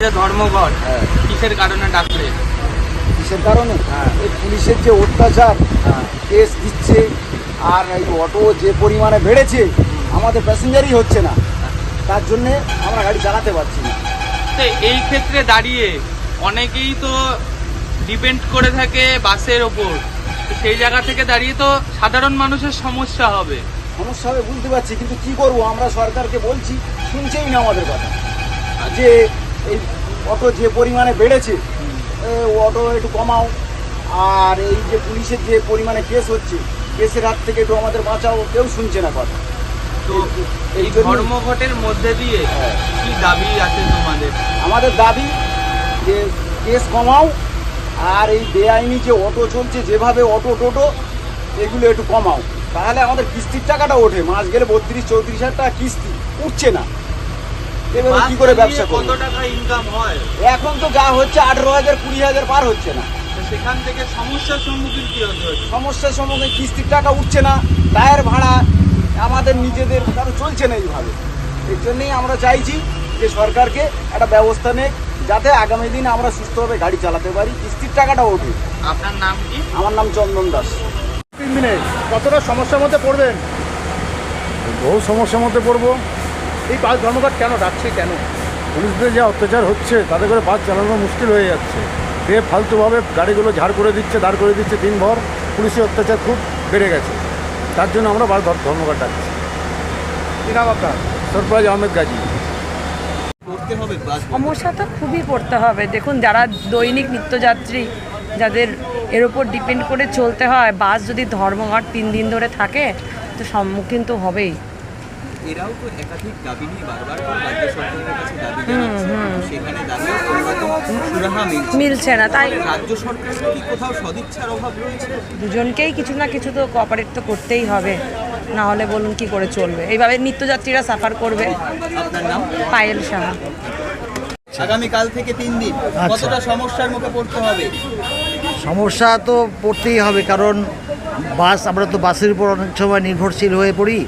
ধর্মঘট হ্যাঁ। কিসের কারণে ডাকলে? কিসের কারণে? হ্যাঁ। এই পুলিশের যে অত্যাচার কেস দিচ্ছে আর এই অটো যে পরিমাণে বেড়েছে আমাদের প্যাসেঞ্জারই হচ্ছে না। তার জন্যে আমরা গাড়ি চালাতে পারছি না। তো এই ক্ষেত্রে দাঁড়িয়ে অনেকেই তো ডিপেন্ড করে থাকে বাসের ওপর। সেই জায়গা থেকে দাঁড়িয়ে তো সাধারণ মানুষের সমস্যা হবে। সমস্যা হবে বুঝতে পারছি কিন্তু কি করব? আমরা সরকারকে বলছি শুনছেই না আমাদের কথা। যে এই অটো যে পরিমাণে বেড়েছে অটো একটু কমাও। আর এই যে পুলিশের যে পরিমাণে কেস হচ্ছে কেসের হাত থেকে একটু আমাদের বাঁচাও কেউ শুনছে না কথা। তো এই এই ধর্মঘটের মধ্যে দিয়ে হ্যাঁ। কি দাবি আছে তোমাদের? আমাদের দাবি যে কেস কমাও আর এই বেআইনি যে অটো চলছে যেভাবে অটো টোটো এগুলো একটু কমাও। তাহলে আমাদের কিস্তির টাকাটা ওঠে। মাস গেলে বত্রিশ চৌত্রিশ হাজার টাকা কিস্তি। উঠছে না। এভাবে কি করে ব্যবসা কত টাকা ইনকাম হয়? এখন তো যা হচ্ছে আঠেরো হাজার কুড়ি হাজার পার হচ্ছে না। তো সেখান থেকে সমস্যার সম্মুখীন কি হতে হচ্ছে সমস্যার সম্মুখীন কিস্তির টাকা উঠছে না টায়ার ভাড়া আমাদের নিজেদের কারও চলছে না এইভাবে। এর জন্যই আমরা চাইছি যে সরকারকে একটা ব্যবস্থা নেই যাতে আগামী দিনে আমরা সুস্থভাবে গাড়ি চালাতে পারি কিস্তির টাকাটা ওঠে। আপনার নাম কি? আমার নাম চন্দন দাস। তিন দিনে কতটা সমস্যার মধ্যে পড়বেন? বহু সমস্যার মধ্যে পড়ব। এই বাস ধর্মঘট কেন ডাকছে কেন? পুলিশদের যা অত্যাচার হচ্ছে তাতে করে বাস চালানো মুশকিল হয়ে যাচ্ছে। বে ফালতুভাবে গাড়িগুলো ঝাড় করে দিচ্ছে দাঁড় করে দিচ্ছে দিনভর পুলিশের অত্যাচার খুব বেড়ে গেছে। তার জন্য আমরা বাস ধর- ধর্মঘট ডাকছি। কি নাম আপনার? সরফরাজ আহমেদ গাজী। সমস্যা তো খুবই পড়তে হবে। দেখুন যারা দৈনিক নিত্যযাত্রী যাদের এর উপর ডিপেন্ড করে চলতে হয় বাস যদি ধর্মঘট তিন দিন ধরে থাকে তো সম্মুখীন তো হবেই। এরাও তো একাধিক দাবি নিয়ে বারবার করে রাজ্য সরকারের কাছে দাবি জানাচ্ছে। সেখানে সুরাহা মিলছে। মিলছে না তাই রাজ্য সরকারের কি কোথাও সদিচ্ছার অভাব রয়েছে? দুজনকেই কিছু না কিছু তো কোঅপারেট তো করতেই হবে। না হলে বলুন কি করে চলবে? এইভাবে নিত্যযাত্রীরা সাফার করবে। আপনার নাম? পায়েল সাহা আগামীকাল থেকে তিন দিন। কতটা সমস্যার মুখে পড়তে হবে? সমস্যা তো পড়তেই হবে কারণ বাস আমরা তো বাসের উপর অনেক সময় নির্ভরশীল হয়ে পড়ি।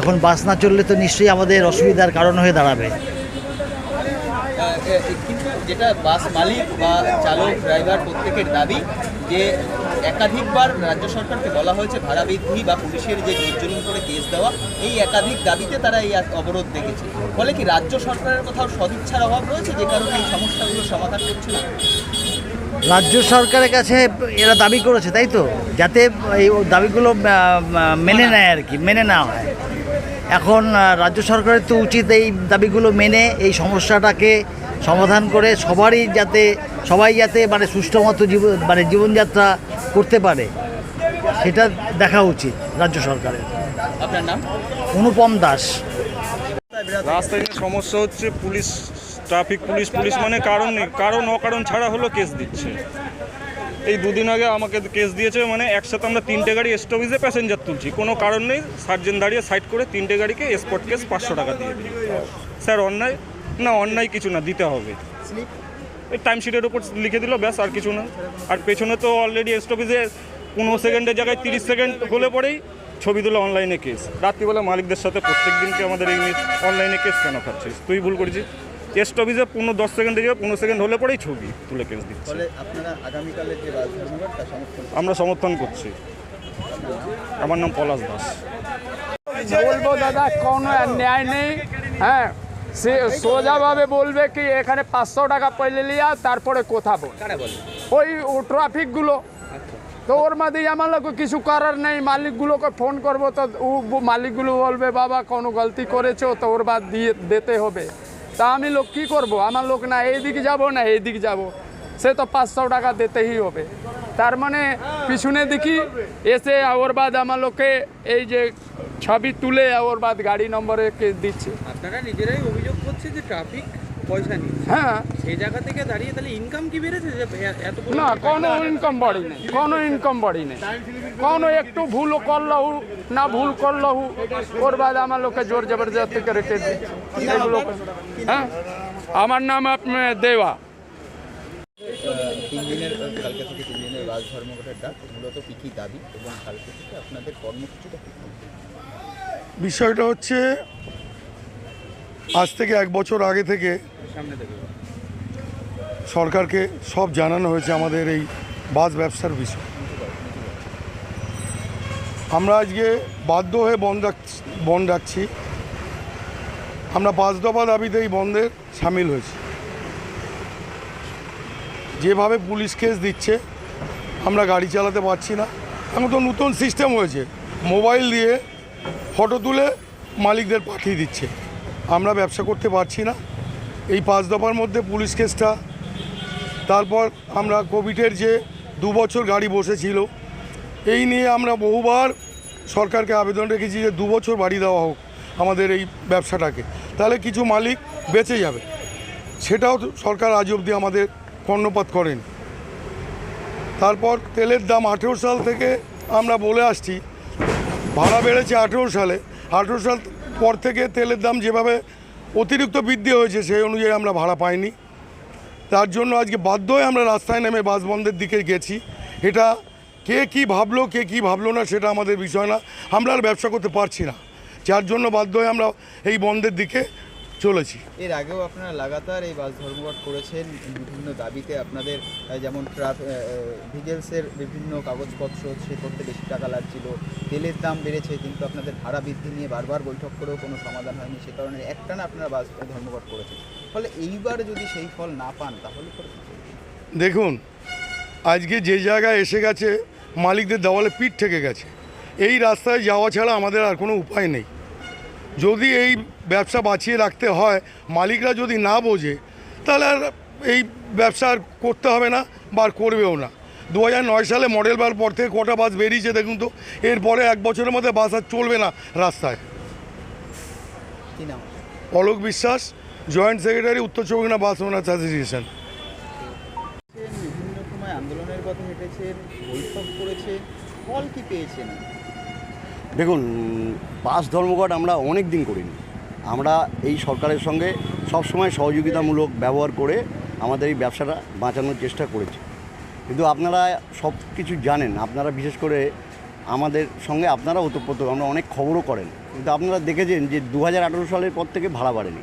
এখন বাস না চললে তো নিশ্চয়ই আমাদের অসুবিধার কারণ হয়ে দাঁড়াবে। যেটা বাস মালিক বা চালক ড্রাইভার প্রত্যেকের দাবি যে একাধিকবার রাজ্য সরকারকে বলা হয়েছে ভাড়া বৃদ্ধি বা পুলিশের যে নির্জনন করে কেস দেওয়া এই একাধিক দাবিতে তারা এই অবরোধ দেখেছে। ফলে কি রাজ্য সরকারের কোথাও সদিচ্ছার অভাব রয়েছে যে কারণে এই সমস্যাগুলো সমাধান করছে না? রাজ্য সরকারের কাছে এরা দাবি করেছে তাই তো? যাতে এই দাবিগুলো মেনে নেয় আর কি মেনে নেওয়া হয়। এখন রাজ্য সরকারের তো উচিত এই দাবিগুলো মেনে এই সমস্যাটাকে সমাধান করে সবারই যাতে সবাই যাতে মানে সুষ্ঠু মতো জীবন মানে জীবনযাত্রা করতে পারে। সেটা দেখা উচিত রাজ্য সরকারের। আপনার নাম? অনুপম দাস। রাস্তায় যে সমস্যা হচ্ছে পুলিশ ট্রাফিক পুলিশ পুলিশ মানে কারণ নেই। কারণ অকারণ ছাড়া হলো কেস দিচ্ছে। এই দুদিন আগে আমাকে কেস দিয়েছে মানে একসাথে আমরা তিনটে গাড়ি স্টপেজে প্যাসেঞ্জার তুলছি। কোনো কারণ নেই, সার্জেন দাঁড়িয়ে সাইড করে তিনটে গাড়িকে স্পট কেস পাঁচশো টাকা দিয়ে স্যার, অন্যায়? না, অন্যায় কিছু না, দিতে হবে। এই টাইম শিটের উপর লিখে দিল, ব্যাস, আর কিছু না। আর পেছনে তো অলরেডি স্টপেজে পনেরো সেকেন্ডের জায়গায় তিরিশ সেকেন্ড হলে পরেই ছবি তুলে অনলাইনে কেস রাত্রিবেলা মালিকদের সাথে প্রত্যেক দিনকে আমাদের এই অনলাইনে কেস কেন খাচ্ছিস? তুই ভুল করেছিস। স্টপেজে পনেরো দশ সেকেন্ড জায়গায় পনেরো সেকেন্ড হলে পরেই ছবি তুলে কেস দিচ্ছে। আমরা সমর্থন করছি। আমার নাম পলাশ দাস। বলব দাদা কোনো ন্যায় নেই হ্যাঁ? সে সোজাভাবে বলবে কি এখানে পাঁচশো টাকা পয়লে লিয়া তারপরে কোথা বল। ওই ও ট্রাফিকগুলো। তো ওর মধ্যে আমার লোক কিছু করার নেই মালিকগুলোকে ফোন করব তো ও মালিকগুলো বলবে বাবা কোনো গলতি করেছ তো ওর বাদ দিয়ে দিতে হবে। তা আমি লোক কি করব? আমার লোক না, এইদিকে যাব না, এইদিকে যাব। সে তো পাঁচশো টাকা দিতেই হবে। তার মানে পিছনে দেখি এসে ওর বাদ আমার লোকে এই যে ছবি তুলে ওর বাদ গাড়ি নম্বরে দিচ্ছে। আপনারা নিজেরাই অভিযোগ করছে যে ট্রাফিক পয়সা হ্যাঁ। সেই জায়গা থেকে দাঁড়িয়ে তাহলে ইনকাম কি বেড়েছে যে এত না কোনো ইনকাম বাড়ি নেই কোনো ইনকাম বাড়ি নেই। কোনো একটু ভুল করলহু না ভুল করলহু ওর বাদ আমার লোকে জোর জবরদস্তি করে রেখে দিচ্ছে। এগুলো হ্যাঁ? আমার নাম আপনার দেওয়া। তিন দিনের কালকে থেকে তিন দিনের বাস ধর্মঘটের ডাক মূলত কী কী দাবি এবং কালকে থেকে আপনাদের কর্মসূচিটা বিষয়টা হচ্ছে আজ থেকে এক বছর আগে থেকে সরকারকে সব জানানো হয়েছে আমাদের এই বাস ব্যবসার বিষয়। আমরা আজকে বাধ্য হয়ে বন্ধ বন্ধ রাখছি। আমরা পাঁচ দফা দাবিতে এই বন্ধের সামিল হয়েছি। যেভাবে পুলিশ কেস দিচ্ছে, আমরা গাড়ি চালাতে পারছি না। এখন তো নতুন সিস্টেম হয়েছে, মোবাইল দিয়ে ফটো তুলে মালিকদের পাঠিয়ে দিচ্ছে। আমরা ব্যবসা করতে পারছি না। এই পাঁচ দফার মধ্যে পুলিশ কেসটা। তারপর আমরা কোভিডের যে দু বছর গাড়ি বসেছিল, এই নিয়ে আমরা বহুবার সরকারকে আবেদন রেখেছি যে দু বছর বাড়ি দেওয়া হোক আমাদের এই ব্যবসাটাকে। তাহলে কিছু মালিক বেঁচে যাবে। সেটাও সরকার আজ অবধি আমাদের কর্ণপাত করেন। তারপর তেলের দাম আঠেরো সাল থেকে আমরা বলে আসছি, ভাড়া বেড়েছে আঠেরো সালে। আঠেরো সাল পর থেকে তেলের দাম যেভাবে অতিরিক্ত বৃদ্ধি হয়েছে, সেই অনুযায়ী আমরা ভাড়া পাইনি। তার জন্য আজকে বাধ্য হয়ে আমরা রাস্তায় নেমে বাস বন্ধের দিকে গেছি। এটা কে কি ভাবলো, কে কি ভাবলো না, সেটা আমাদের বিষয় না। আমরা আর ব্যবসা করতে পারছি না। যার জন্য বাধ্য হয়ে আমরা এই বন্ধের দিকে চলেছি। এর আগেও আপনারা লাগাতার এই বাস ধর্মঘট করেছেন বিভিন্ন দাবিতে আপনাদের যেমন ভিজেলসের বিভিন্ন কাগজপত্র সে করতে বেশি টাকা লাগছিল তেলের দাম বেড়েছে কিন্তু আপনাদের ভাড়া বৃদ্ধি নিয়ে বারবার বৈঠক করেও কোনো সমাধান হয়নি সে কারণে একটানা আপনারা বাস ধর্মঘট করেছেন। ফলে এইবার যদি সেই ফল না পান তাহলে? দেখুন আজকে যে জায়গায় এসে গেছে মালিকদের দেওয়ালে পিঠ থেকে গেছে। এই রাস্তায় যাওয়া ছাড়া আমাদের আর কোনো উপায় নেই। যদি এই ব্যবসা বাঁচিয়ে রাখতে হয় মালিকরা যদি না বোঝে তাহলে আর এই ব্যবসা আর করতে হবে না বা আর করবেও না। দু নয় সালে মডেল বার পর থেকে কটা বাস বেরিয়েছে দেখুন তো এরপরে এক বছরের মধ্যে বাস আর চলবে না রাস্তায়। অলোক বিশ্বাস জয়েন্ট সেক্রেটারি উত্তর চব্বিশ বাস ওনার্স অ্যাসোসিয়েশন। আন্দোলনের কথা হেঁটেছেন বৈঠক করেছেন ফল কি পেয়েছেন? দেখুন, বাস ধর্মঘট আমরা অনেক দিন করিনি। আমরা এই সরকারের সঙ্গে সবসময় সহযোগিতামূলক ব্যবহার করে আমাদের এই ব্যবসাটা বাঁচানোর চেষ্টা করেছি। কিন্তু আপনারা সব কিছু জানেন, আপনারা বিশেষ করে আমাদের সঙ্গে আপনারা ওতপ্রোত, আমরা অনেক খবরও করেন। কিন্তু আপনারা দেখেছেন যে দু হাজার আঠেরো সালের পর থেকে ভাড়া বাড়েনি।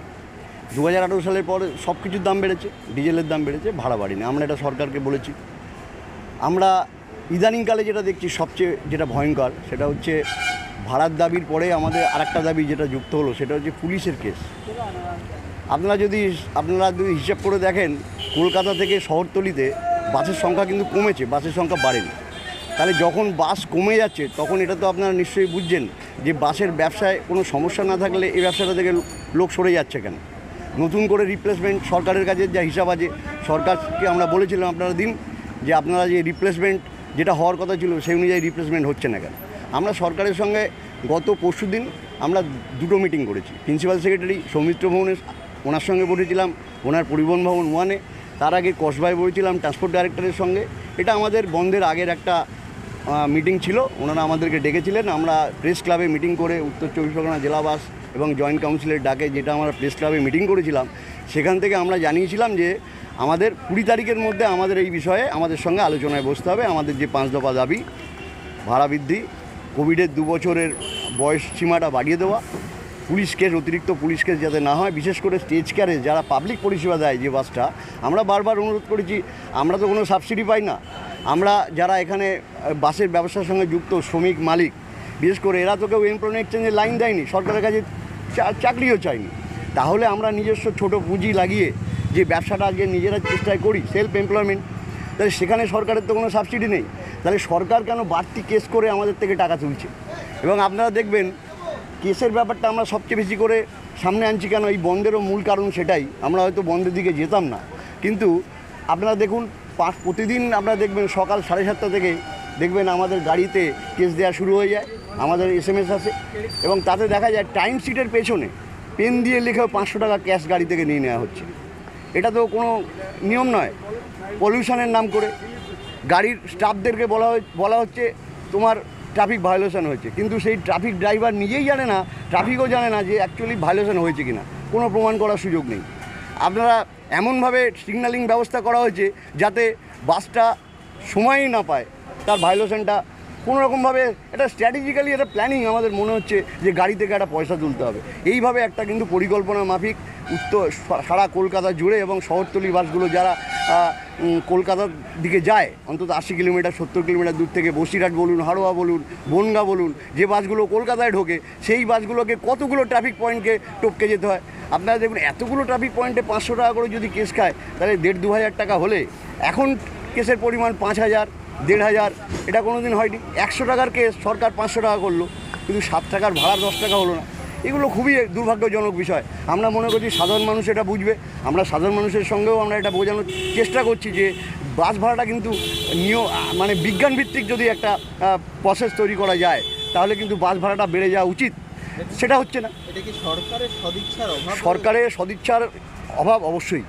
দু হাজার আঠেরো সালের পরে সব কিছুর দাম বেড়েছে, ডিজেলের দাম বেড়েছে, ভাড়া বাড়েনি। আমরা এটা সরকারকে বলেছি। আমরা ইদানিংকালে যেটা দেখছি সবচেয়ে যেটা ভয়ঙ্কর, সেটা হচ্ছে ভাড়ার দাবির পরে আমাদের আরেকটা দাবি যেটা যুক্ত হলো, সেটা হচ্ছে পুলিশের কেস। আপনারা যদি আপনারা যদি হিসাব করে দেখেন, কলকাতা থেকে শহরতলিতে বাসের সংখ্যা কিন্তু কমেছে, বাসের সংখ্যা বাড়েনি। তাহলে যখন বাস কমে যাচ্ছে, তখন এটা তো আপনারা নিশ্চয়ই বুঝছেন যে বাসের ব্যবসায় কোনো সমস্যা না থাকলে এই ব্যবসাটা থেকে লোক সরে যাচ্ছে কেন? নতুন করে রিপ্লেসমেন্ট সরকারের কাছে যা হিসাব আছে, সরকারকে আমরা বলেছিলাম আপনারা দিন যে আপনারা যে রিপ্লেসমেন্ট যেটা হওয়ার কথা ছিল, সেই অনুযায়ী রিপ্লেসমেন্ট হচ্ছে না কেন? আমরা সরকারের সঙ্গে গত পরশু দিন আমরা দুটো মিটিং করেছি। প্রিন্সিপাল সেক্রেটারি সৌমিত্র ভবনের ওনার সঙ্গে বসেছিলাম, ওনার পরিবহন ভবন ওয়ানে, তার আগে কসবায় বসেছিলাম ট্রান্সপোর্ট ডাইরেক্টরের সঙ্গে। এটা আমাদের বন্ধের আগের একটা মিটিং ছিল, ওনারা আমাদেরকে ডেকেছিলেন। আমরা প্রেস ক্লাবে মিটিং করে উত্তর চব্বিশ পরগনা জেলাবাস এবং জয়েন্ট কাউন্সিলের ডাকে যেটা আমরা প্রেস ক্লাবে মিটিং করেছিলাম, সেখান থেকে আমরা জানিয়েছিলাম যে আমাদের কুড়ি তারিখের মধ্যে আমাদের এই বিষয়ে আমাদের সঙ্গে আলোচনায় বসতে হবে। আমাদের যে পাঁচ দফা দাবি, ভাড়া বৃদ্ধি কোভিডের দু বছরের বয়স সীমাটা বাড়িয়ে দেওয়া, পুলিশ কেস অতিরিক্ত পুলিশ কেস যাতে না হয়, বিশেষ করে স্টেজ ক্যারে যারা পাবলিক পরিষেবা দেয় যে বাসটা আমরা বারবার অনুরোধ করেছি, আমরা তো কোনো সাবসিডি পাই না। আমরা যারা এখানে বাসের ব্যবসার সঙ্গে যুক্ত, শ্রমিক, মালিক, বিশেষ করে এরা তো কেউ এমপ্লয়মেন্ট এক্সচেঞ্জের লাইন দেয়নি, সরকারের কাছে চাকরিও চাইনি। তাহলে আমরা নিজস্ব ছোট পুঁজি লাগিয়ে যে ব্যবসাটা আজকে নিজেরা চেষ্টায় করি সেলফ এমপ্লয়মেন্ট তাহলে সেখানে সরকারের তো কোনো সাবসিডি নেই। তাহলে সরকার কেন বাড়তি কেস করে আমাদের থেকে টাকা তুলছে? এবং আপনারা দেখবেন, কেসের ব্যাপারটা আমরা সবচেয়ে বেশি করে সামনে আনছি কেন? এই বন্ধেরও মূল কারণ সেটাই। আমরা হয়তো বন্ধের দিকে যেতাম না। কিন্তু আপনারা দেখুন, পাঁচ প্রতিদিন আপনারা দেখবেন, সকাল সাড়ে সাতটা থেকে দেখবেন আমাদের গাড়িতে কেস দেওয়া শুরু হয়ে যায়। আমাদের এস এম এস আসে। এবং তাতে দেখা যায় টাইম শিটের পেছনে পেন দিয়ে লিখেও পাঁচশো টাকা ক্যাশ গাড়ি থেকে নিয়ে নেওয়া হচ্ছে। এটা তো কোনো নিয়ম নয়। পলিউশনের নাম করে। গাড়ির স্টাফদেরকে বলা হয়ে, বলা হচ্ছে তোমার ট্রাফিক ভায়োলেশন হয়েছে। কিন্তু সেই ট্রাফিক ড্রাইভার নিজেই জানে না ট্রাফিকও জানে না যে অ্যাকচুয়ালি ভায়োলেশন হয়েছে কিনা। কোনো প্রমাণ করার সুযোগ নেই। আপনারা এমনভাবে সিগন্যালিং ব্যবস্থা করা হয়েছে যাতে বাসটা সময়ই না পায়, তার ভায়োলেশনটা কোনো রকমভাবে এটা স্ট্র্যাটেজিক্যালি একটা প্ল্যানিং আমাদের মনে হচ্ছে যে গাড়ি থেকে একটা পয়সা তুলতে হবে। এইভাবে একটা কিন্তু পরিকল্পনা মাফিক উত্তর সারা কলকাতা জুড়ে এবং শহরতলি বাসগুলো যারা কলকাতার দিকে যায়, অন্তত আশি কিলোমিটার, সত্তর কিলোমিটার দূর থেকে বসিরহাট বলুন, হাড়োয়া বলুন, বনগা বলুন, যে বাসগুলো কলকাতায় ঢোকে, সেই বাসগুলোকে কতগুলো ট্রাফিক পয়েন্টকে টপকে যেতে হয়? আপনারা দেখুন, এতগুলো ট্রাফিক পয়েন্টে পাঁচশো টাকা করে যদি কেস খায়, তাহলে দেড় দু হাজার টাকা হলে, এখন কেসের পরিমাণ পাঁচ হাজার। দেড় হাজার এটা কোনো দিন হয়নি। একশো টাকার কেস সরকার পাঁচশো টাকা করল। কিন্তু সাত টাকার ভাড়া দশ টাকা হলো না। এগুলো খুবই দুর্ভাগ্যজনক বিষয়। আমরা মনে করছি সাধারণ মানুষ এটা বুঝবে। আমরা সাধারণ মানুষের সঙ্গেও আমরা এটা বোঝানোর চেষ্টা করছি যে বাস ভাড়াটা কিন্তু নিয়ম মানে বিজ্ঞানভিত্তিক যদি একটা প্রসেস তৈরি করা যায় তাহলে কিন্তু বাস ভাড়াটা বেড়ে যাওয়া উচিত। সেটা হচ্ছে না। এটা কি সরকারের সদিচ্ছার অভাব? সরকারের সদিচ্ছার অভাব অবশ্যই।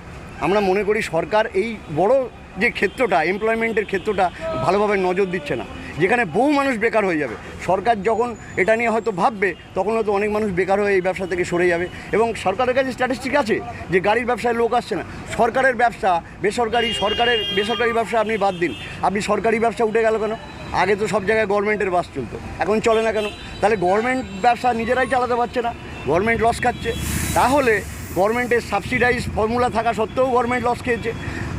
আমরা মনে করি সরকার এই বড় যে ক্ষেত্রটা এমপ্লয়মেন্টের ক্ষেত্রটা ভালোভাবে নজর দিচ্ছে না। যেখানে বহু মানুষ বেকার হয়ে যাবে। সরকার যখন এটা নিয়ে হয়তো ভাববে, তখন হয়তো অনেক মানুষ বেকার হয়ে এই ব্যবসা থেকে সরে যাবে। এবং সরকারের কাছে স্ট্যাটিস্টিক আছে যে গাড়ির ব্যবসায় লোক আসছে না। সরকারের ব্যবসা, বেসরকারি, সরকারের, বেসরকারি ব্যবসা আপনি বাদ দিন। আপনি সরকারি ব্যবসা উঠে গেল কেন? আগে তো সব জায়গায় গভর্নমেন্টের বাস চলতো। এখন চলে না কেন? তাহলে গভর্নমেন্ট ব্যবসা নিজেরাই চালাতে পারছে না। গভর্নমেন্ট লস খাচ্ছে। তাহলে গভর্নমেন্টের সাবসিডাইজ ফর্মুলা থাকা সত্ত্বেও গভর্নমেন্ট লস খেয়েছে।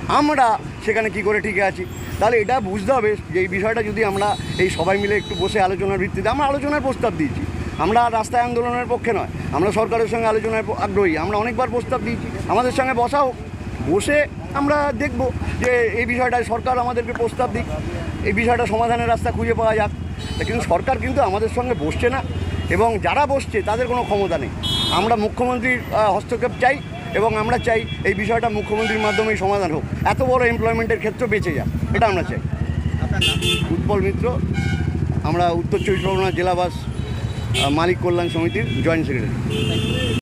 আমরা সেখানে কি করে টিকে আছি? তাহলে এটা বুঝতে হবে যে এই বিষয়টা যদি আমরা এই সবাই মিলে একটু বসে আলোচনার ভিত্তিতে, আমরা আলোচনার প্রস্তাব দিয়েছি। আমরা রাস্তায় আন্দোলনের পক্ষে নয়, আমরা সরকারের সঙ্গে আলোচনায় আগ্রহী, আমরা অনেকবার প্রস্তাব দিয়েছি। আমাদের সঙ্গে বসাও বসে আমরা দেখব যে এই বিষয়টায় সরকার আমাদেরকে প্রস্তাব দিক, এই বিষয়টা সমাধানের রাস্তা খুঁজে পাওয়া যাক। কিন্তু সরকার কিন্তু আমাদের সঙ্গে বসছে না, এবং যারা বসছে তাদের কোনো ক্ষমতা নেই। আমরা মুখ্যমন্ত্রীর হস্তক্ষেপ চাই এবং আমরা চাই এই বিষয়টা মুখ্যমন্ত্রীর মাধ্যমেই সমাধান হোক। এত বড় এমপ্লয়মেন্টের ক্ষেত্র বেঁচে যাক এটা আমরা চাই। উৎপল মিত্র আমরা উত্তর চব্বিশ পরগনা জেলাবাস মালিক কল্যাণ সমিতির জয়েন্ট সেক্রেটারি